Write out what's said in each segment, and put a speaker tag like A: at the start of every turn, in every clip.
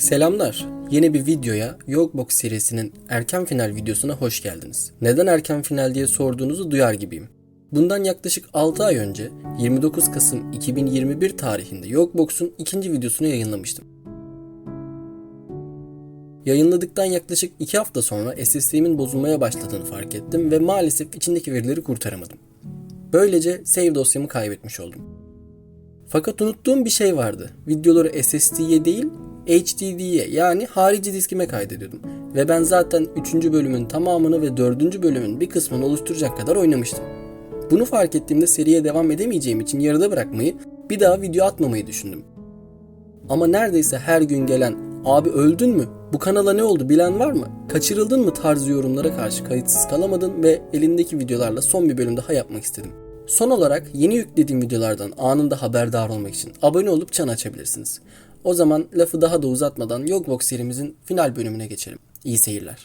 A: Selamlar. Yeni bir videoya Yogbox serisinin erken final videosuna hoş geldiniz. Neden erken final diye sorduğunuzu duyar gibiyim. Bundan yaklaşık 6 ay önce 29 Kasım 2021 tarihinde Yogbox'un ikinci videosunu yayınlamıştım. Yayınladıktan yaklaşık 2 hafta sonra SSD'min bozulmaya başladığını fark ettim ve maalesef içindeki verileri kurtaramadım. Böylece save dosyamı kaybetmiş oldum. Fakat unuttuğum bir şey vardı. Videoları SSD'ye değil HDD'ye yani harici diskime kaydediyordum. Ve ben zaten 3. bölümün tamamını ve 4. bölümün bir kısmını oluşturacak kadar oynamıştım. Bunu fark ettiğimde seriye devam edemeyeceğim için yarıda bırakmayı, bir daha video atmamayı düşündüm. Ama neredeyse her gün gelen abi öldün mü? Bu kanala ne oldu bilen var mı? Kaçırıldın mı tarzı yorumlara karşı kayıtsız kalamadım ve elimdeki videolarla son bir bölüm daha yapmak istedim. Son olarak yeni yüklediğim videolardan anında haberdar olmak için abone olup çan açabilirsiniz. O zaman lafı daha da uzatmadan Yogbox serimizin final bölümüne geçelim. İyi seyirler.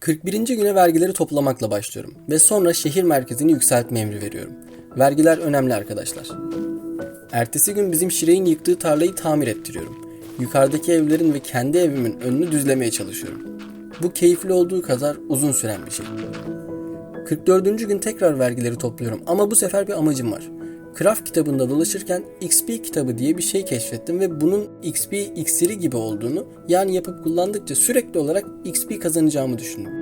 A: ...41. güne vergileri toplamakla başlıyorum ve sonra şehir merkezini yükseltme emri veriyorum. Vergiler önemli arkadaşlar. Ertesi gün bizim Şirey'in yıktığı tarlayı tamir ettiriyorum. Yukarıdaki evlerin ve kendi evimin önünü düzlemeye çalışıyorum. Bu keyifli olduğu kadar uzun süren bir şey. 44. gün tekrar vergileri topluyorum ama bu sefer bir amacım var. Craft kitabında dolaşırken XP kitabı diye bir şey keşfettim ve bunun XP iksiri gibi olduğunu yani yapıp kullandıkça sürekli olarak XP kazanacağımı düşündüm.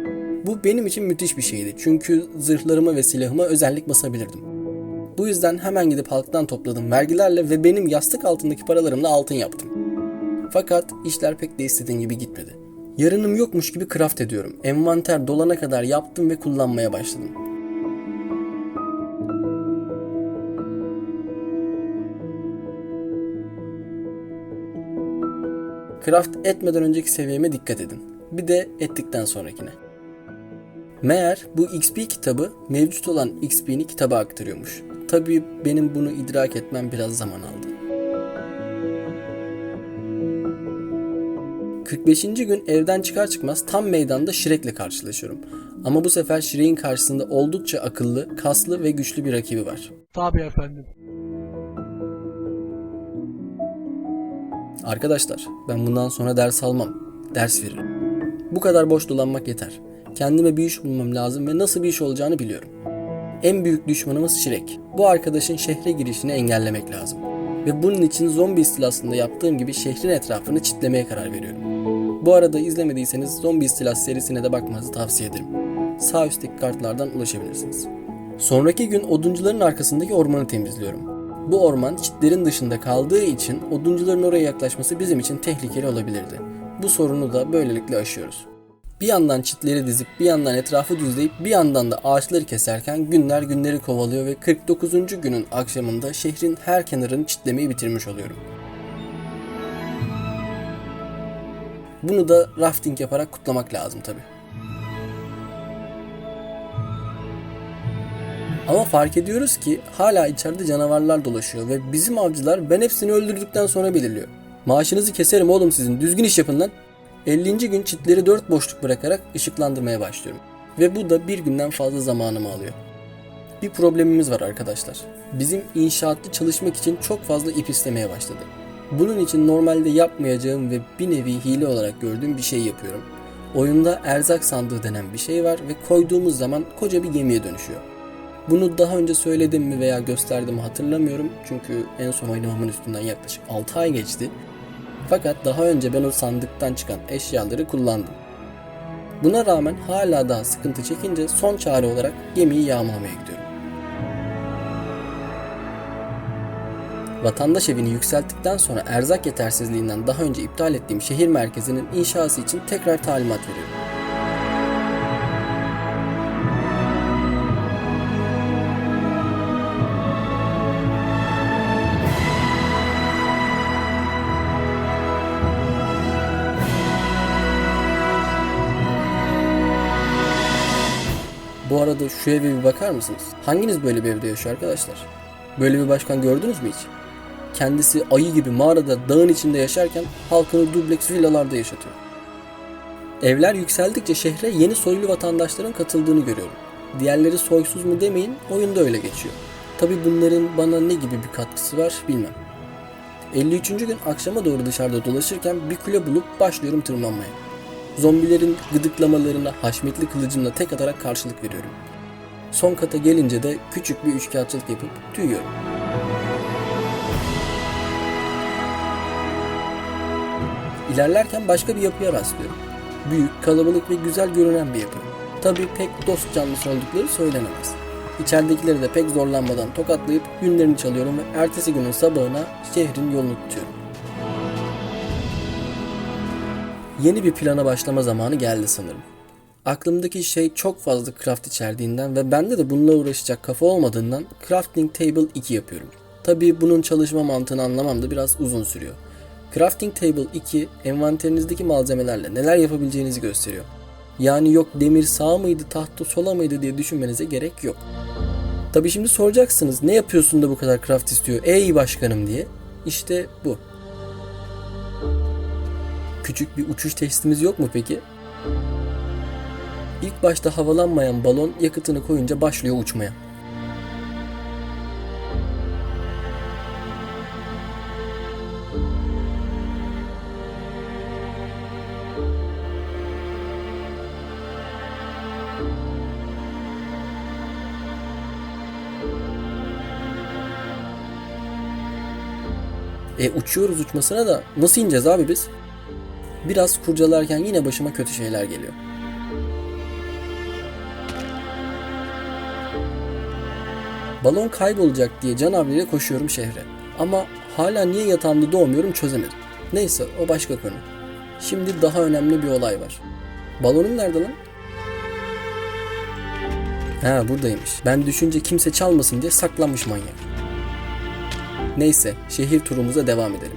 A: Bu benim için müthiş bir şeydi çünkü zırhlarıma ve silahıma özellik basabilirdim. Bu yüzden hemen gidip halktan topladım vergilerle ve benim yastık altındaki paralarımla altın yaptım. Fakat işler pek de istediğim gibi gitmedi. Yarınım yokmuş gibi craft ediyorum. Envanter dolana kadar yaptım ve kullanmaya başladım. Craft etmeden önceki seviyeme dikkat edin. Bir de ettikten sonrakine. Meğer bu XP kitabı mevcut olan XP'ni kitaba aktarıyormuş. Tabii benim bunu idrak etmem biraz zaman aldı. 45. gün evden çıkar çıkmaz tam meydanda Shrek'le karşılaşıyorum. Ama bu sefer Shrek'in karşısında oldukça akıllı, kaslı ve güçlü bir rakibi var.
B: Tabii efendim.
A: Arkadaşlar, ben bundan sonra ders almam. Ders veririm. Bu kadar boş dolanmak yeter. Kendime bir iş bulmam lazım ve nasıl bir iş olacağını biliyorum. En büyük düşmanımız Shrek. Bu arkadaşın şehre girişini engellemek lazım. Ve bunun için zombi istilasında yaptığım gibi şehrin etrafını çitlemeye karar veriyorum. Bu arada izlemediyseniz zombi istilası serisine de bakmanızı tavsiye ederim. Sağ üstteki kartlardan ulaşabilirsiniz. Sonraki gün oduncuların arkasındaki ormanı temizliyorum. Bu orman çitlerin dışında kaldığı için oduncuların oraya yaklaşması bizim için tehlikeli olabilirdi. Bu sorunu da böylelikle aşıyoruz. Bir yandan çitleri dizip bir yandan etrafı düzleyip bir yandan da ağaçları keserken günler günleri kovalıyor ve 49. günün akşamında şehrin her kenarını çitlemeyi bitirmiş oluyorum. Bunu da rafting yaparak kutlamak lazım tabi. Ama fark ediyoruz ki hala içeride canavarlar dolaşıyor ve bizim avcılar ben hepsini öldürdükten sonra belirliyor. Maaşınızı keserim oğlum sizin düzgün iş yapın lan. 50. gün çitleri 4 boşluk bırakarak ışıklandırmaya başlıyorum. Ve bu da bir günden fazla zamanımı alıyor. Bir problemimiz var arkadaşlar. Bizim inşaatta çalışmak için çok fazla ip istemeye başladı. Bunun için normalde yapmayacağım ve bir nevi hile olarak gördüğüm bir şey yapıyorum. Oyunda erzak sandığı denen bir şey var ve koyduğumuz zaman koca bir gemiye dönüşüyor. Bunu daha önce söyledim mi veya gösterdim mi hatırlamıyorum çünkü en son oynamamın üstünden yaklaşık 6 ay geçti fakat daha önce ben o sandıktan çıkan eşyaları kullandım. Buna rağmen hala daha sıkıntı çekince son çare olarak gemiyi yağmalamaya gidiyorum. Vatandaş evini yükselttikten sonra erzak yetersizliğinden daha önce iptal ettiğim şehir merkezinin inşası için tekrar talimat veriyorum. Arada şu eve bir bakar mısınız? Hanginiz böyle bir evde yaşıyor arkadaşlar? Böyle bir başkan gördünüz mü hiç? kendisi ayı gibi mağarada dağın içinde yaşarken halkını dubleks villalarda yaşatıyor. Evler yükseldikçe şehre yeni soylu vatandaşların katıldığını görüyorum. Diğerleri soysuz mu demeyin, oyunda öyle geçiyor. Tabi bunların bana ne gibi bir katkısı var bilmem. 53. gün akşama doğru dışarıda dolaşırken bir kule bulup başlıyorum tırmanmaya. Zombilerin gıdıklamalarına haşmetli kılıcımla tek atarak karşılık veriyorum. Son kata gelince de küçük bir üçkağıtçılık yapıp tüyüyorum. İlerlerken başka bir yapıya rastlıyorum. Büyük, kalabalık ve güzel görünen bir yapı. Tabii pek dost canlısı oldukları söylenemez. İçeridekileri de pek zorlanmadan tokatlayıp günlerini çalıyorum ve ertesi günün sabahına şehrin yolunu tutuyorum. Yeni bir plana başlama zamanı geldi sanırım. Aklımdaki şey çok fazla craft içerdiğinden ve bende de bununla uğraşacak kafa olmadığından Crafting Table 2 yapıyorum. Tabii bunun çalışma mantığını anlamam da biraz uzun sürüyor. Crafting Table 2 envanterinizdeki malzemelerle neler yapabileceğinizi gösteriyor. Yani yok demir sağ mıydı tahta sola mıydı diye düşünmenize gerek yok. Tabii şimdi soracaksınız ne yapıyorsun da bu kadar craft istiyor ey başkanım diye. İşte bu. Küçük bir uçuş testimiz yok mu peki? İlk başta havalanmayan balon yakıtını koyunca başlıyor uçmaya. E uçuyoruz uçmasına da nasıl ineceğiz abi biz? Biraz kurcalarken yine başıma kötü şeyler geliyor. Balon kaybolacak diye canavliyle koşuyorum şehre. Ama hala niye yatağımda doğmuyorum çözemedim. Neyse o başka konu. Şimdi daha önemli bir olay var. Balonum nerede lan? Ha buradaymış. Ben düşünce kimse çalmasın diye saklanmış manyak. Neyse şehir turumuza devam edelim.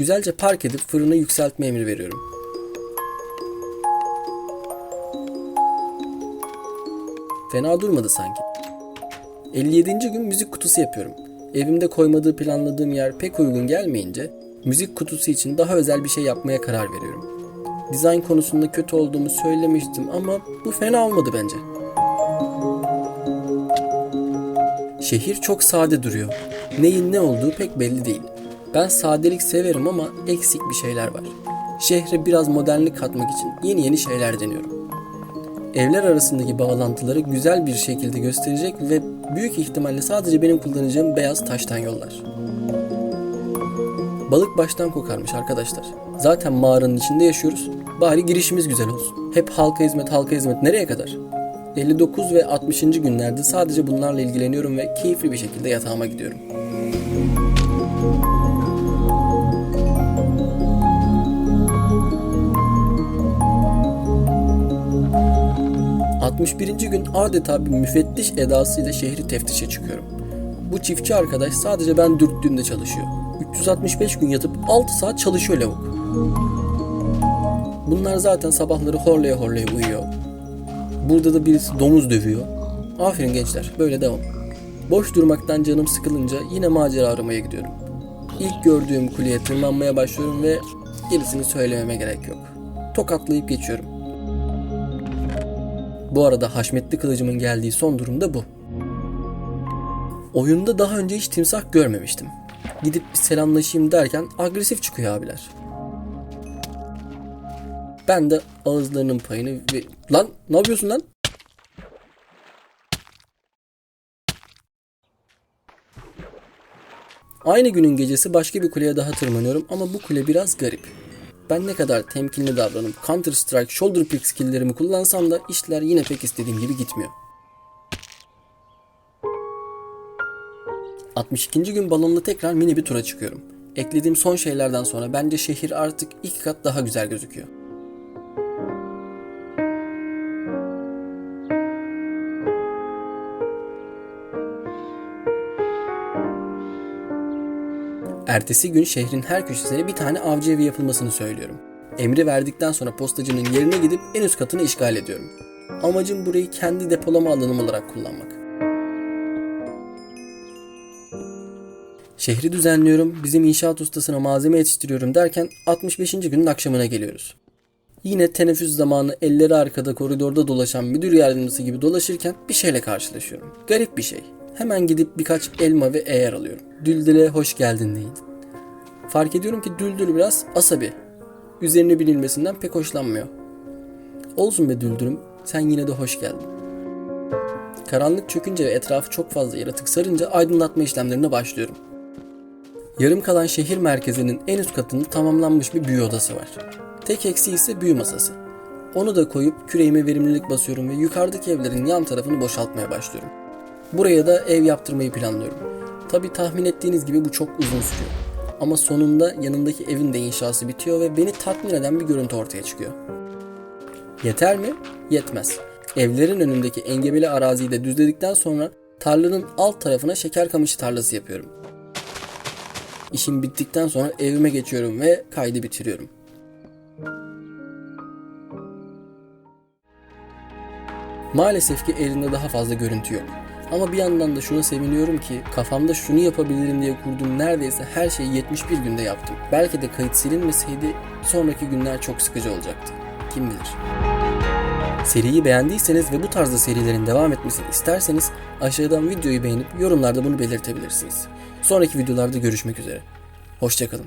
A: Güzelce park edip fırını yükseltme emri veriyorum. Fena durmadı sanki. 57. gün müzik kutusu yapıyorum. Evimde koymadığı planladığım yer pek uygun gelmeyince müzik kutusu için daha özel bir şey yapmaya karar veriyorum. Dizayn konusunda kötü olduğumu söylemiştim ama bu fena olmadı bence. Şehir çok sade duruyor. Neyin ne olduğu pek belli değil. Ben sadelik severim ama eksik bir şeyler var. Şehre biraz modernlik katmak için yeni yeni şeyler deniyorum. Evler arasındaki bağlantıları güzel bir şekilde gösterecek ve büyük ihtimalle sadece benim kullanacağım beyaz taştan yollar. Balık baştan kokarmış arkadaşlar. Zaten mağaranın içinde yaşıyoruz. Bari girişimiz güzel olsun. Hep halka hizmet halka hizmet nereye kadar? 59 ve 60. günlerde sadece bunlarla ilgileniyorum ve keyifli bir şekilde yatağıma gidiyorum. 61. gün adeta bir müfettiş edasıyla şehri teftişe çıkıyorum. Bu çiftçi arkadaş sadece ben dürttüğümde çalışıyor. 365 gün yatıp 6 saat çalışıyor lavuk. Bunlar zaten sabahları horlaya horlaya uyuyor. Burada da birisi domuz dövüyor. Aferin gençler, böyle devam. Boş durmaktan canım sıkılınca yine macera aramaya gidiyorum. İlk gördüğüm kuleye tırmanmaya başlıyorum ve gerisini söylememe gerek yok. Tokatlayıp geçiyorum. Bu arada haşmetli kılıcımın geldiği son durum da bu. Oyunda daha önce hiç timsah görmemiştim. Gidip bir selamlaşayım derken agresif çıkıyor abiler. Ben de ağızlarının payını ve... Lan ne yapıyorsun lan? Aynı günün gecesi başka bir kuleye daha tırmanıyorum ama bu kule biraz garip. Ben ne kadar temkinli davranıp Counter Strike Shoulder Pick skilllerimi kullansam da işler yine pek istediğim gibi gitmiyor. 62. gün balonla tekrar mini bir tura çıkıyorum. Eklediğim son şeylerden sonra bence şehir artık iki kat daha güzel gözüküyor. Ertesi gün şehrin her köşesine bir tane avcı evi yapılmasını söylüyorum. Emri verdikten sonra postacının yerine gidip en üst katını işgal ediyorum. Amacım burayı kendi depolama alanım olarak kullanmak. Şehri düzenliyorum, bizim inşaat ustasına malzeme yetiştiriyorum derken 65. günün akşamına geliyoruz. Yine teneffüs zamanı elleri arkada koridorda dolaşan müdür yardımcısı gibi dolaşırken bir şeyle karşılaşıyorum. Garip bir şey. Hemen gidip birkaç elma ve eğer alıyorum. Düldül'e hoş geldin deyin. Fark ediyorum ki Düldül biraz asabi. Üzerine binilmesinden pek hoşlanmıyor. Olsun be Düldül'üm, sen yine de hoş geldin. Karanlık çökünce ve etrafı çok fazla yaratık sarınca aydınlatma işlemlerine başlıyorum. Yarım kalan şehir merkezinin en üst katında tamamlanmış bir büyü odası var. Tek eksiği ise büyü masası. Onu da koyup küreğime verimlilik basıyorum ve yukarıdaki evlerin yan tarafını boşaltmaya başlıyorum. Buraya da ev yaptırmayı planlıyorum. Tabi tahmin ettiğiniz gibi bu çok uzun sürüyor. Ama sonunda yanındaki evin de inşası bitiyor ve beni tatmin eden bir görüntü ortaya çıkıyor. Yeter mi? Yetmez. Evlerin önündeki engebeli araziyi de düzledikten sonra tarlanın alt tarafına şeker kamışı tarlası yapıyorum. İşim bittikten sonra evime geçiyorum ve kaydı bitiriyorum. Maalesef ki elimde daha fazla görüntü yok. Ama bir yandan da şuna seviniyorum ki kafamda şunu yapabilirim diye kurduğum neredeyse her şeyi 71 günde yaptım. Belki de kayıt silinmeseydi sonraki günler çok sıkıcı olacaktı. Kim bilir. Seriyi beğendiyseniz ve bu tarzda serilerin devam etmesini isterseniz aşağıdan videoyu beğenip yorumlarda bunu belirtebilirsiniz. Sonraki videolarda görüşmek üzere. Hoşçakalın.